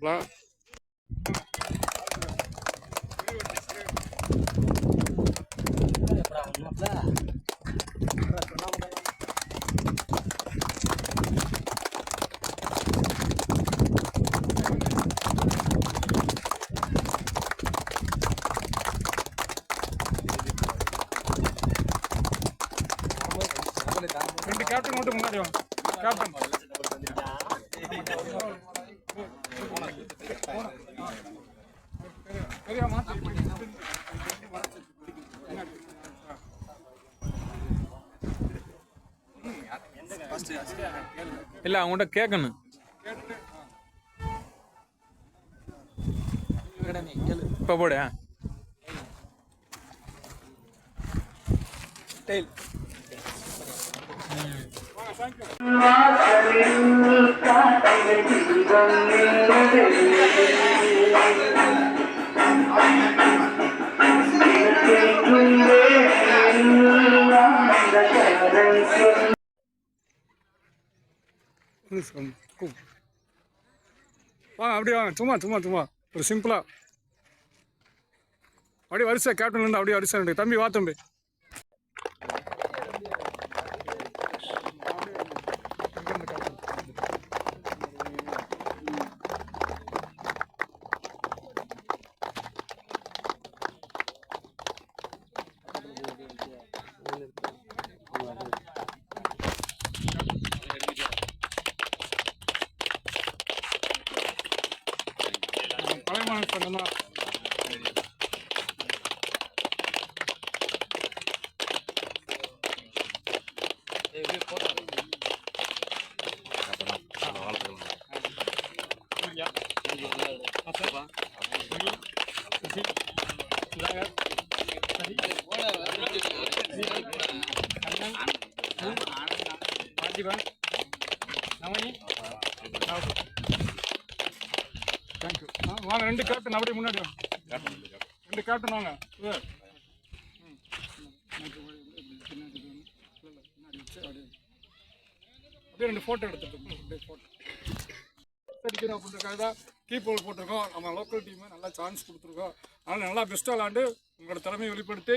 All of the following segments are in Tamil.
blah. இல்லை அவங்கள்ட்ட கேட்கணும் இப்போ போடு ஆ. வாங்க அப்படியே வாங்க. சும்மா சும்மா சும்மா. ஒரு சிம்பிளா அப்படியே வரிசை கேப்டன் இருந்து அப்படியே வரிசை தம்பி வா தம்பி. தேங்க்யூ வாங்க ரெண்டு கேப்டன் அப்படியே முன்னாடி ரெண்டு கேப்டன் வாங்க. அப்படியே ரெண்டு ஃபோட்டோ எடுத்துட்டு அப்படியே ஃபோட்டோ அடிக்கிறோம் அப்படின்றக்காக தான் கீப்போல் போட்டிருக்கோம். நம்ம லோக்கல் டீமு நல்லா சான்ஸ் கொடுத்துருக்கோம். அதனால் நல்லா பெஸ்ட்டாக விளாண்டு உங்களோட திறமையை வெளிப்படுத்தி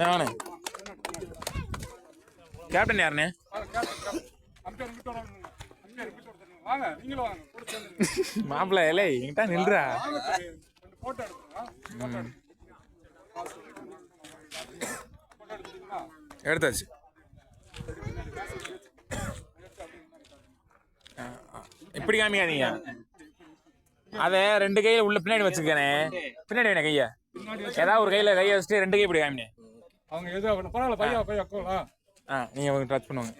நானே கேப்டன் யாருண்ணே மாப்பிள்ள இல்லை என்கிட்ட நின்றா எடுத்தாச்சு ஆ, ஆ. இப்படி காமிக்காதீங்க அதை ரெண்டு கையில உள்ள பின்னாடி வச்சுக்கனே பின்னாடி வேணே கைய ஏதாவது ஒரு கையில கையை வச்சுட்டு ரெண்டு கை இப்படி காமினே அவங்க எது அவன- பரவாயில்ல பையா பையா கோலா ஆ நீங்கள் டச் பண்ணுவாங்க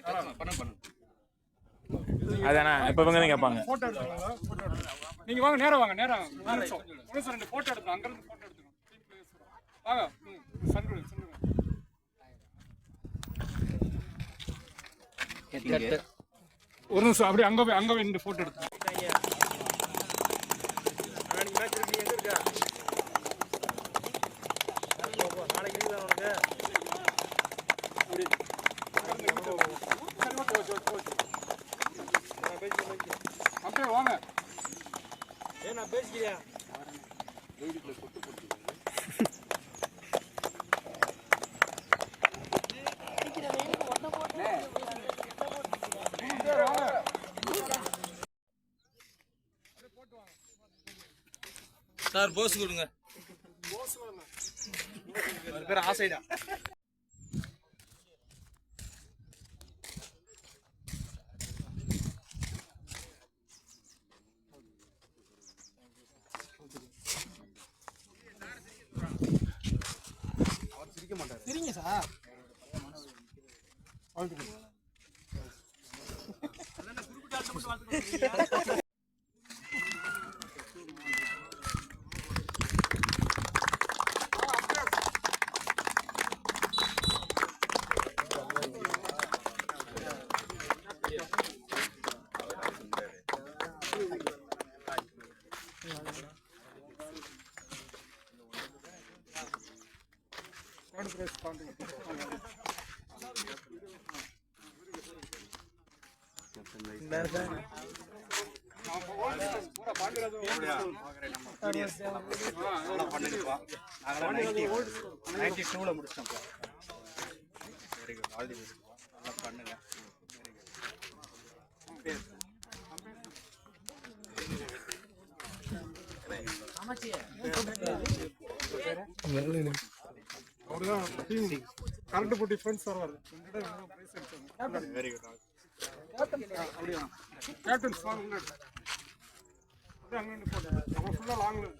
அதானே இப்போ இவங்க தான் கேட்பாங்க போட்டோ எடுத்துக்கலாம் போட்டோ எடுத்துக்கலாம் நீங்க வாங்க நேரா வாங்க நேரா வாங்க. ஒரு நிமிஷம். ஒரு நிமிஷம் ரெண்டு போட்டோ எடுத்துக்கலாம் அங்க இருந்து போட்டோ எடுத்துக்கலாம். வாங்க ம், சன்ரு சன்ரு ஒரு நிமிஷம் அப்படியே அங்க போய் அங்க போய் நின்று போட்டோ எடுத்துக்கலாம் போஸ் கொடுங்க. அது பேர் ஆசைடா. நைன்டி டூவில் முடிச்சிட்டோம் very good all the best நல்லா பண்ணுங்க கரண்ட் போட்டி வருவார் வெரி குட் கேப்டன்ஸ் வாங்க முன்னாடி அங்கே நின்று போட்டேன் அப்புறம் ஃபுல்லாக லாங்கில்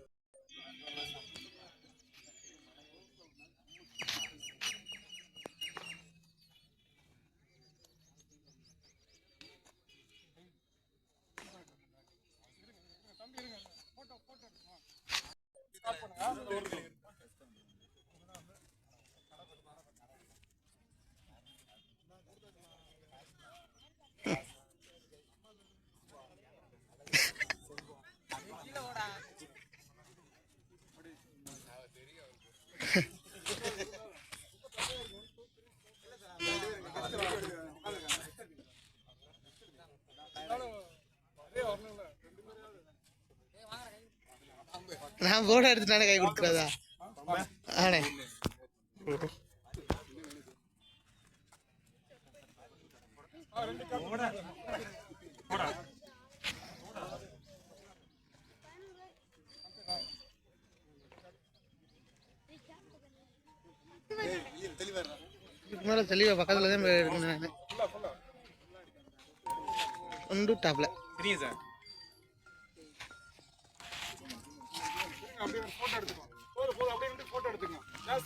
நான் போட எடுத்துட்டானே கை கொடுக்குறதா ஆனே. மேல தெளிவா பக்கத்துல தான் இருக்கேன் எடுக்கணும் ஒன்று டாப்ல சரிங்க சார். அப்படியே ஃபோட்டோ எடுத்துக்கோ. போதும் போதும் அப்படியே நின்று ஃபோட்டோ எடுத்துக்கோ. Ah,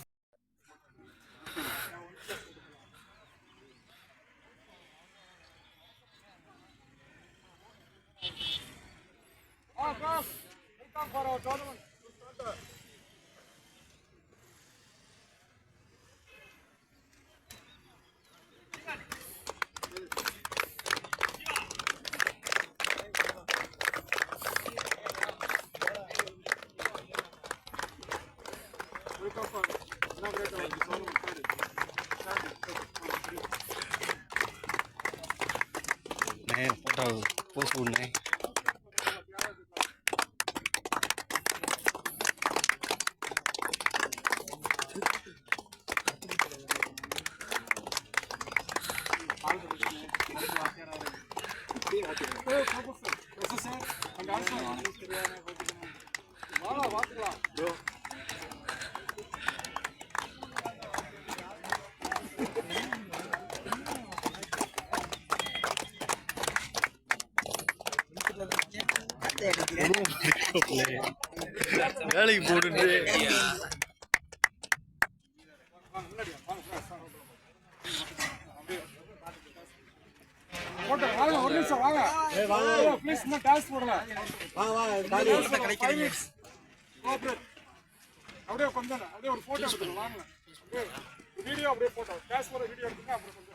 ஃபோட்டோ போஸ் வேலைக்கு போட்டு வாங்க. ஒரு வாங்க ப்ளீஸ் இன்னும் டான்ஸ் போடலாம் வாங்க வாங்க கிடைக்கிறீங்க அப்படியே கொஞ்சம் அப்படியே ஒரு போட்டோ எடுத்துக்கலாம். வாங்க. வீடியோ அப்படியே போட்டோ. கேஷ் போட வீடியோ எடுத்துங்க அப்புறம்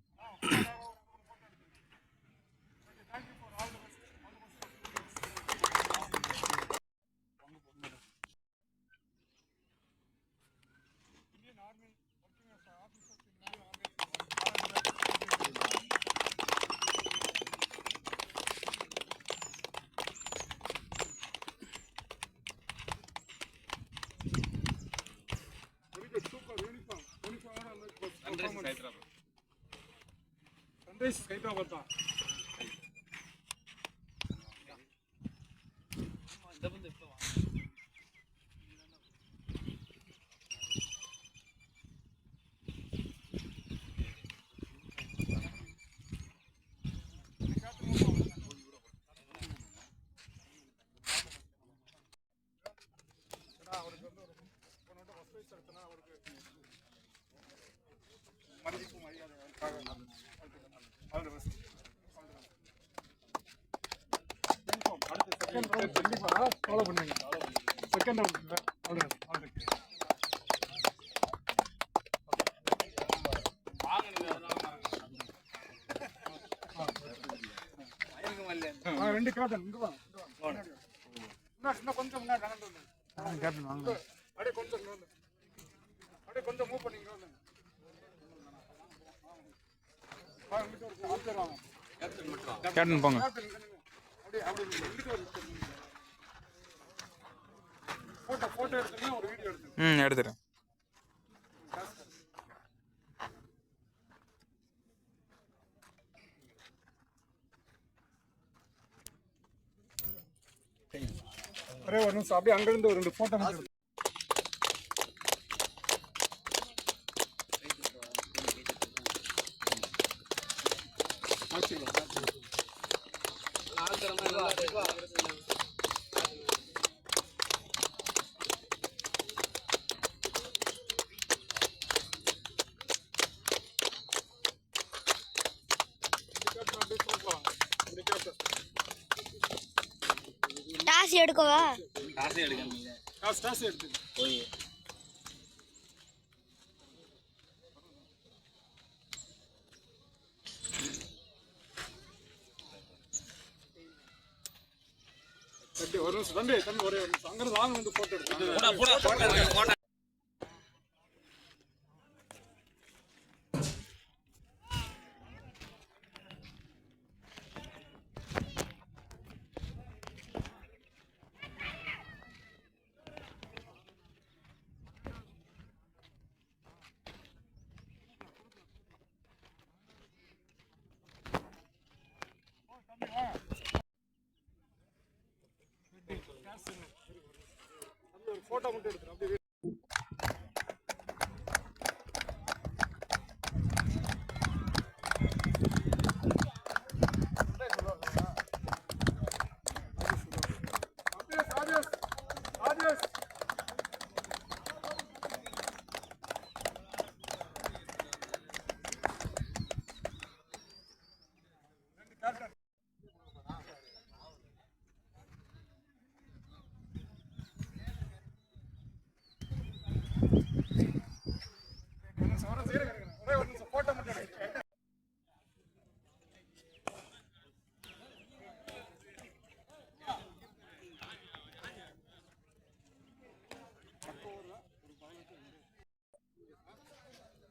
உபயோகப்படுத்தினா அவருக்கு மதிப்பு மரியாதைக்காக கண்டிப்பாக ஃபாலோ பண்ணுங்க செகண்ட் ரவுண்ட் ஆல்ரெடி ஆல்ரெடி ரெண்டு கேப்டன் இங்க வா. இன்னும் கொஞ்சம் முன்னாடி கேப்டன் வாங்க. கொஞ்சம் மூவ் பண்ணிக்கோ கேப்டன் போங்க. ம் எடுத்துறேன். ஒரே ஒரு நிமிஷம் அப்படியே அங்கிருந்து ஒரு ரெண்டு போட்டோ டாஸ் எடுக்கவா? டாஸ் எடுக்க டாஸ் டாஸ் எடுத்து தம்பி தம்பி ஒரே வாங்க வந்து போட்டோ எடுத்து ஒரு ஃபோட்டோ மட்டும் எடுத்துரும்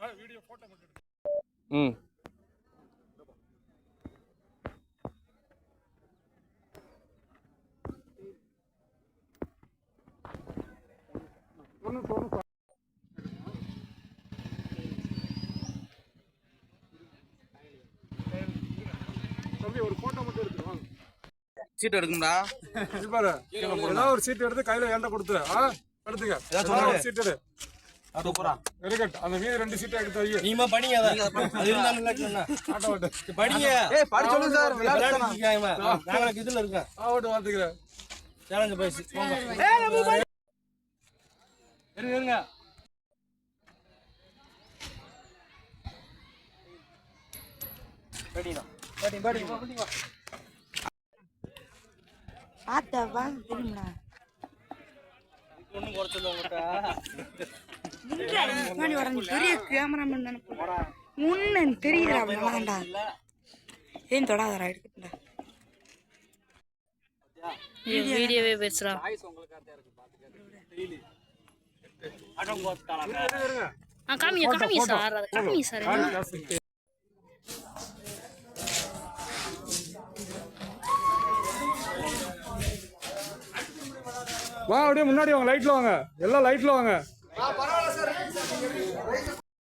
வாங்க சீட் எடுக்கும்டா இது பாரு ஏதாவது ஒரு சீட் எடுத்து கையில என்கிட்ட கொடுத்து ஆ எடுத்துக்க. சீட் எடு. சூப்பரா வெரி குட் அந்த மீதி ரெண்டு சீட்டை எடுத்து வை நீமா படிங்க அதை. அது இருந்தா ஆட்டோ ஓட்டு. படிங்க. ஏய் படி சொல்லு சார். நாங்களுக்கு இதுல இருக்கேன். ஆ ஓட்டு சேலஞ்சு பேசி போங்க. இருங்க இருங்க படிங்க படி படி படி. பார்த்தா வாங்க தெரியுமா ஒன்றும் குறைச்சல உங்கள்கிட்ட முன்னாடி பெரிய கேமராமேன் முன்ன நல்லாண்டா ஏன் தொடாதடா எடுத்துட்டா வீடியோவே பேசுறா. காமிங்க காமிங்க சார். அதை காமிங்க சார் என்ன? வா அப்படியே முன்னாடி வாங்க. லைட்ல வாங்க. எல்லாம் லைட்ல வாங்க.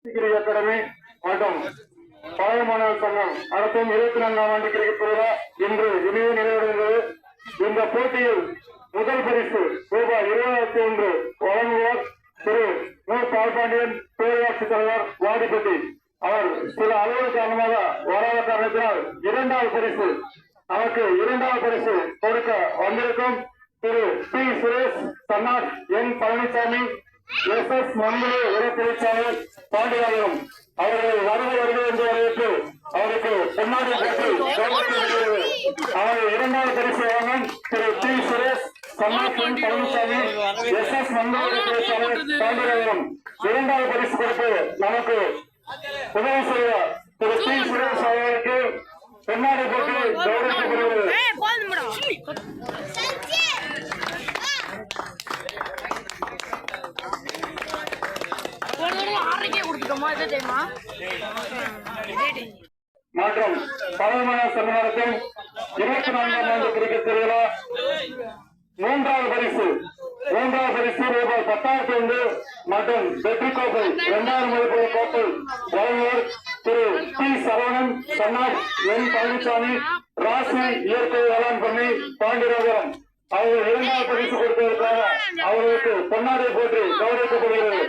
கிரிக்கெட் அகாடமி மற்றும் பழைய மாணவர் சங்கம் நடத்தும் இருபத்தி நான்காம் ஆண்டு கிரிக்கெட் திருவிழா இன்று இனிய நிறைவடைந்தது இந்த போட்டியில் முதல் பரிசு ரூபாய் இருபதாயிரத்தி ஒன்று வழங்குவார் திரு மு. பால்பாண்டியன் பேரூராட்சி தலைவர் வாடிப்பட்டி. அவர் சில அலுவல் காரணமாக வராத காரணத்தினால் இரண்டாவது பரிசு நமக்கு இரண்டாவது பரிசு கொடுக்க வந்திருக்கும் திரு P. Suresh Sannas N Palanisamy S S மங்கள உரத்தொழிற்சாலை பாண்டியாலயம் அவர்களை வருக வருக என்று வரவேற்று அவருக்கு பொன்னாடி கட்டி கௌரவிக்கப்படுகிறது அவர் இரண்டாவது பரிசு வழங்கும் திரு T Suresh Sannasan Palanisamy S S மங்கள உரத்தொழிற்சாலை பாண்டியாலயம் இரண்டாவது பரிசு கொடுத்து நமக்கு உதவி செய்த திரு டி சுரேஷ் அவர்களுக்கு பொன்னாடி போட்டு கௌரவிக்கப்படுகிறது. கொடுத்துட்டோமா இதை தெரியுமா மற்றும் பழமன சன்மானத்தின் இருபத்தி நான்காம் ஆண்டு கிரிக்கெட் திருவிழா மூன்றாவது பரிசு மூன்றாவது பரிசு ரூபாய் பத்தாயிரத்தி ஐந்து மற்றும் வெற்றி கோப்பை இரண்டாயிரம் மதிப்புள்ள கோப்பை வழங்குவர் திரு டி சரவணன் சன்னார் என் பழனிசாமி ராசி இயற்கை வேளாண் பண்ணி பாண்டியராஜரம் அவர்கள் இரண்டாவது பரிசு கொடுத்ததற்காக அவர்களுக்கு பொன்னாடை போட்டு கௌரவிக்கப்படுகிறது.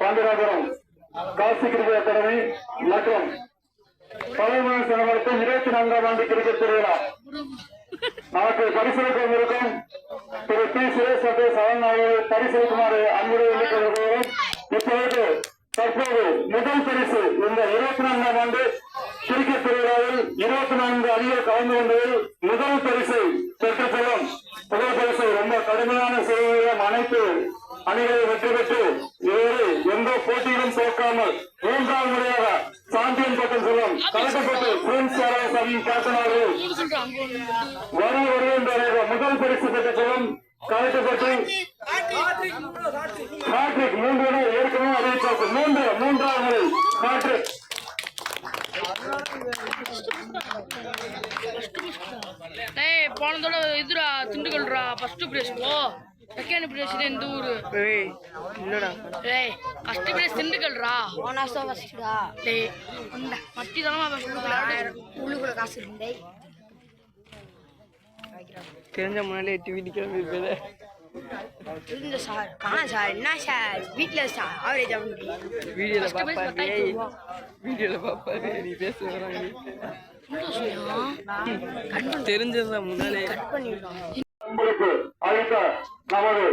பாண்டியராபுரம் காசி கிரிக்கெட் அகாடமி மற்றும் பழையமான சங்கமத்தும் இருபத்தி நான்காம் ஆண்டு கிரிக்கெட் திருவிழா. நமக்கு பரிசளிக்க வந்திருக்கும் திரு பி சுரேஷ் சட்டை சவன் அவர்கள் பரிசளிக்குமாறு அன்புரை வேண்டிக் இப்பொழுது தற்போது முதல் பரிசு இந்த இருபத்தி நான்காம் ஆண்டு கிரிக்கெட் திருவிழாவில் இருபத்தி நான்கு அணிகள் கலந்து கொண்டதில் அணிகளை வெற்றி இதுவரை எந்த போட்டியிலும் தோற்காமல் மூன்றாம் முறையாக சாம்பியன் பட்டம் செல்லும் கலக்கப்பட்டு பிரின்ஸ் சபையின் கேப்டன் அவர்கள் வர வருகின்ற முதல் பரிசு பெற்ற செல்லும் கலக்கப்பட்டு ஹாட்ரிக் மூன்று முறை ஏற்கனவே அறிவித்தாச்சு மூன்று மூன்றாம் முறை ஹாட்ரிக் போனதோட இதுரா திண்டுக்கல்ரா இதுடா திண்டுக்கல்றா? ஃபர்ஸ்ட் பிளேஸ் போ. செகண்ட் பிளேஸ் இந்த ஊரு? டேய் ஃபர்ஸ்ட் இந்த மட்டி தரமா ஆயிரம் உள்ளுக்குள்ள காசு இருந்தே தெரிஞ்ச கிளம்பி போயிரு இருந்த சார் காணா சார். என்ன சார்? வீட்டில் சார் ஆவரேஜ் ஆக வீடியோல ஃபர்ஸ்ட் பிளேஸ் பாப்பாரு பத்தாயிரத்தி ரூபா வீடியோல பாப்பாரு நீ பேச வராங்க. தெரிஞ்சதுதான் முன்னாலே. உங்களுக்கு அளித்த நமது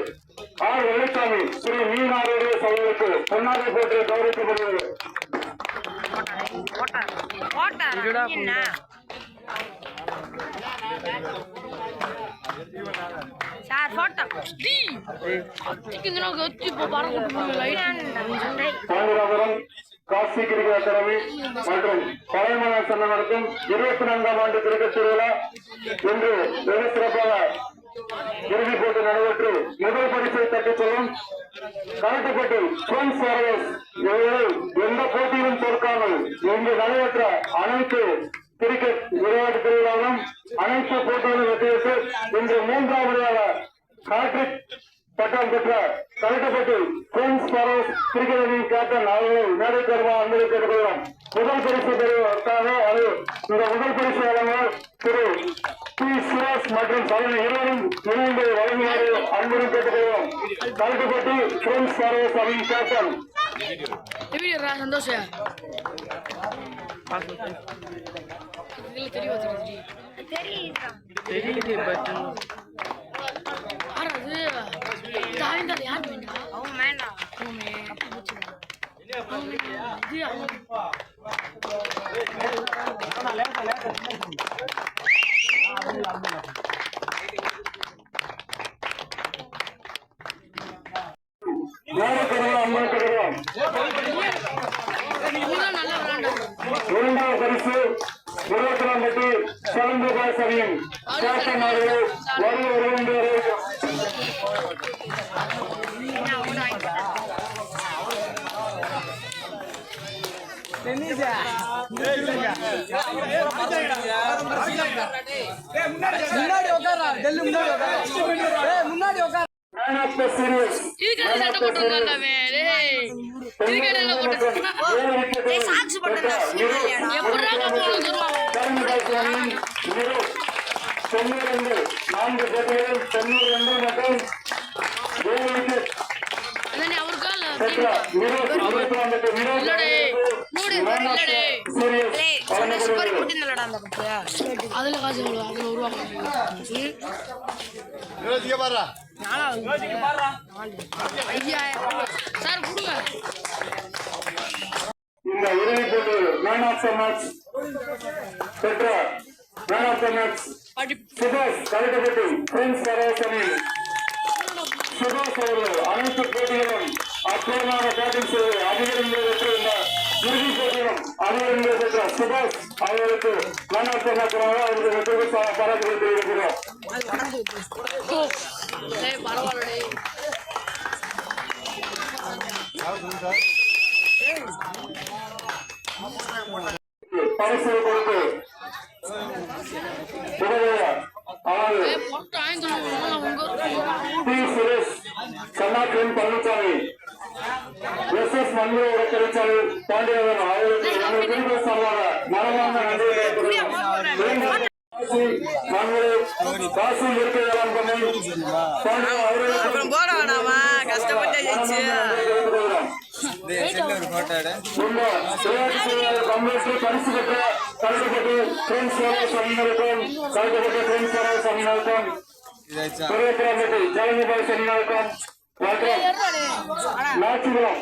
ஆர் வெள்ளைசாமி ஸ்ரீ மீனாருடைய சபைகளுக்கு பொன்னாடை போட்டு கௌரவிக்கப்படுகிறது. Sir photo. Kasi cricket academy மற்றும் பழையமலை சங்கம் நடத்தும் இருபத்தி நான்காம் ஆண்டு கிரிக்கெட் திருவிழா இன்று வெகு சிறப்பாக இறுதிப் போட்டி நடைபெற்று முதல் பரிசை தட்டிச் செல்லும் கலட்டுப்பட்டு பிரெண்ட்ஸ் சர்வீஸ் இவர்களை எந்த போட்டியிலும் தோற்காமல் இங்கு நடைபெற்ற அனைத்து கிரிக்கெட் விளையாட்டு திருவிழாவிலும் அனைத்து போட்டிகளும் வெற்றியெடுத்து இன்று மூன்றாம் முறையாக ஹாட்ரிக் பட்டம் பெற்ற கலக்கப்பட்டு பிரெண்ட்ஸ் பரோஸ் கிரிக்கெட் அணியின் கேப்டன் அவர்களை மேடை கருமா அன்பளை கேட்டுக்கொள்கிறோம். முதல் பரிசு பெறுவதற்காக அது இந்த முதல் பரிசு வழங்குவார் திரு பி சுரேஷ் மற்றும் சரண் இருவரும் இணைந்து வழங்குமாறு அன்புடன் கேட்டுக்கொள்கிறோம் கலக்கப்பட்டு பிரெண்ட்ஸ் பரோஸ் அணியின் கேப்டன் சந்தோஷம் தெரியுது பட் யார் அது தாய்ந்தால் யார் வேண்டாம். அவன் வேண்டாம். ஆமாமே இது அவன் The series. இதுக்காக சட்டை போட்டிருந்தாண்டாமே டேய் இதுக்காக போட்டு ஏய் சாக்ஸ் போட்டு எப்படா போகணும் சொல்லுவாங்க தொண்ணூறு ரெண்டு நான்கு போட்டிகளில் தொண்ணூறு ரெண்டு மற்றும் ஏழு wicket அதானே அவருக்கா இல்ல பெற்ற நிரோத் அமிர்தா மற்றும் நிரோத் இல்லடே. மூடு, Man of the இல்லடே. series டேய் சொன்ன சூப்பர் வழங்கப்படுகிறது. குட்டினலடா அந்த பத்தியா அதுல காசு எவ்வளவு? அதுல ஒரு ரூபா ஐயாயிரம் சார் கொடுங்க. இந்த இறுதிப் போட்டி மேன் ஆஃப் த மேட்ச் பெற்ற மேன் ஆஃப் த மேட்ச் அடி சுபாஷ் கலக்கப்பட்டு பிரெண்ட்ஸ் சரோசனி சுபாஷ் அவர்கள் அனைத்து போட்டிகளும் அற்புதமாக பேட்டிங் செய்து அதிகாரங்களை பெற்றிருந்த இறுதிப் போட்டியிலும் அதிகாரங்களை சுபாஷ் அவர்களுக்கு மேன் ஆஃப் த பாராட்டுகள் தெரிவிக்கிறோம் பரிசு கொடுத்து உதவிய T Suresh Palanisamy S S மன்மோ உடற்கரைச்சாலை பாண்டியவன் அவர்களுக்கு எங்கள் குடும்ப சார்பாக மனமார்ந்த நன்றியை போட வேணாமா கஷ்டப்பட்டு ஜெயிச்சு ஜலநிபாய் அணியினருக்கும் நாச்சிபுரம்